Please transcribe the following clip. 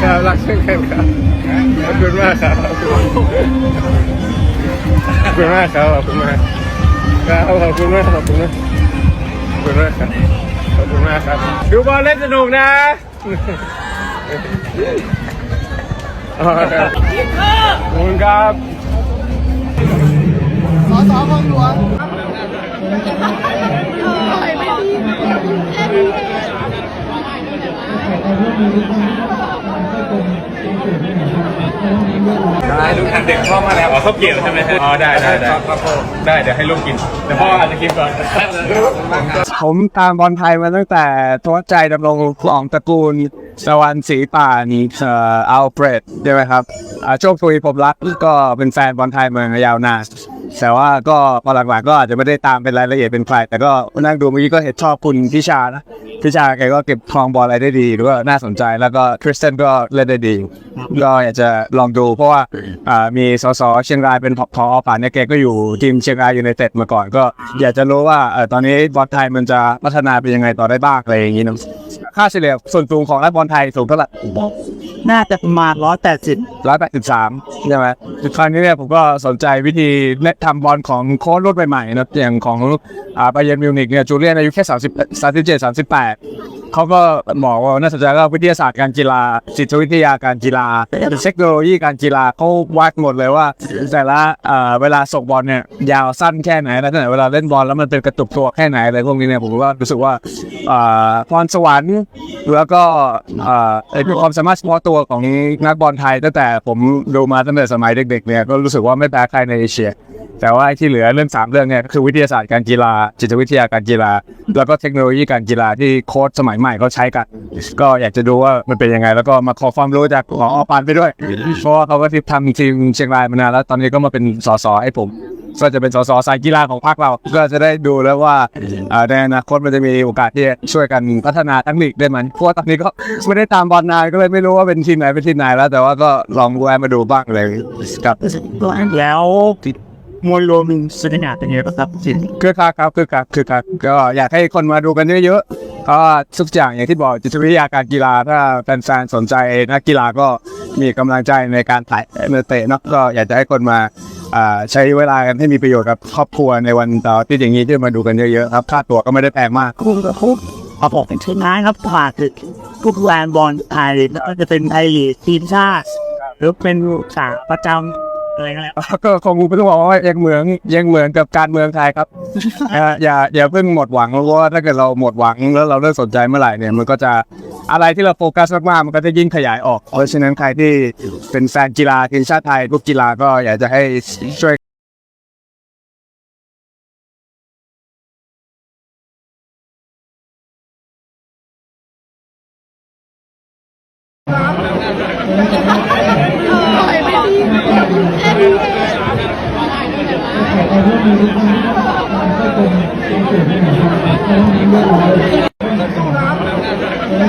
ครับรักเช่นกันครับขอบคุณมากครับขอบคุณมากครับขอบคุณมากครับขอบคุณมากขอบคุณมากขอบคุณมากครับขอบคุณมากครับ ดูบอลเล่นสนุกนะขอบคุณครับสอสอของหลวงไม่ด้ ลูกทานเด็กพ่อมาแล้วอ๋อเขาเกี่ยวใช่ไหมอ๋อได้ได้ได้ครับพ่อได้เดี๋ยวให้ลูกกินเดี๋ยวพ่ออาจจะกินก่อนผมตามบอลไทยมาตั้งแต่ทวใจดำรงของตระกูลสวรรค์สีป่านเอ่ออัลเฟรดใช่ไหมครับอ่าโชคทุยผมรักก็เป็นแฟนบอลไทยมายาวนาน แต่ว่าก็พอหลังๆก็อาจจะไม่ได้ตามเป็นรายละเอียดเป็นใครแต่ก็นั่งดูเมื่อกี้ก็เห็นชอบคุณพิชานะพิชาแกก็เก็บครองบอลอะไรได้ดีหรือว่าน่าสนใจแล้วก็คริสเตนก็เล่นได้ดี ก็อยากจะลองดูเพราะว่าอ่ามีสสเชียงรายเป็นพอป่านเนี่ยแกก็อยู่ทีมเชียงรายยูไนเต็ดมาก่อน ก็อยากจะรู้ว่าเอ่อตอนนี้บอลไทยมันจะพัฒนาเป็นยังไงต่อได้บ้างอะไรอย่างนี้นะค่าเฉลี่ยส่วนสูงของนักบอลไทยสูงเท่าไหร่น่าจะประมาณร้อยแปดสิบร้อยแปดสิบสามใช่ไหมครั้งนี้เนี่ยผมก็สนใจวิธีเล่นทำบอลของโค้ชรุ่นใหม่ๆนะอย่างของอ่าบาเยร์นมิวนิกเนี่ยจูเลียนอายุแค่สามสิบสามสิบ เขาก็บอกว่าน่าสนใจก็วิทยาศาสตร์การกีฬาจิตวิทยาการกีฬาเทคโนโลยีการกีฬาเขาวัดหมดเลยว่า แต่ละเวลาส่งบอลเนี่ยยาวสั้นแค่ไหนแล้วแต่เวลาเล่นบอลแล้วมันเป็นกระตุกตัวแค่ไหนอะไรพวกนี้เนี่ยผมก็รู้สึกว่าอ่าพรสวรรค์แล้วก็อ่าไอความสามารถเฉพาะตัวของนักบอลไทยตั้งแต่ผมดูมาตั้งแต่สมัยเด็กๆเนี่ยก็รู้สึกว่าไม่แพ้ใครในเอเชียแต่ว่าไอ้ที่เหลือเรื่องสามเรื่องเนี่ยคือวิทยาศาสตร์การกีฬา จิตวิทยาการกีฬา แล้วก็เทคโนโลยีการกีฬาที่โค้ชสมัยใหม่เขาใช้กัน ก็อยากจะดูว่ามันเป็นยังไง แล้วก็มาขอความรู้จากหมออปานไปด้วย เพราะว่าเขาก็ที่ทำทีมเชียงรายมานานแล้ว ตอนนี้ก็มาเป็นสสให้ผม ก็จะเป็นสสสายกีฬาของพรรคเรา ก็จะได้ดูแล้วว่าเอ่อในอนาคตมันจะมีโอกาสที่จะช่วยกันพัฒนาทั้งลีกได้ไหมเพราะว่าตอนนี้ก็ไม่ได้ตามบอลนานก็เลยไม่รู้ว่าเป็นทีมไหนเป็นทีมไหนแล้ว แต่ว่าก็ลองแวะมาดูบ้างเลยครับแล้ว มวยรวมสนามเป็นยังไงบ้างครับสิคือคักครับคือคักคือคักก็อยากให้คนมาดูกันเยอะๆเพราะว่าทุกอย่างอย่างที่บอกจิตวิทยาการกีฬาถ้าแฟนๆสนใจนักกีฬาก็มีกำลังใจในการถ่ายเตะเนาะก็อยากจะให้คนมาอ่าใช้เวลากันให้มีประโยชน์กับครอบครัวในวันต่อที่อย่างนี้ที่มาดูกันเยอะๆครับค่าตั๋วก็ไม่ได้แพงมากคุณกับคุณขอบอกเป็นชิ้นน้ายครับฝากถึงทุกแฟนบอลไทยแล้วก็จะเป็นไทยลีกทีมชาติหรือเป็นสาประจำ อะไรก็แล้วก็คงไม่ต้องบอกว่ายังเหมือนยังเหมือนกับการเมืองไทยครับเอ่ออย่าอย่าเพิ่งหมดหวังเพราะว่าถ้าเกิดเราหมดหวังแล้วเราเลิกสนใจเมื่อไหร่เนี่ยมันก็จะอะไรที่เราโฟกัสมากๆมันก็จะยิ่งขยายออก เพราะฉะนั้นใครที่เป็นแฟนกีฬาทีมชาติไทยทุกกีฬาก็อยากจะให้ช่วย ขอความร่วมมือทุกท่านก็เป็นส่วนหนึ่งของการเรียบร้วย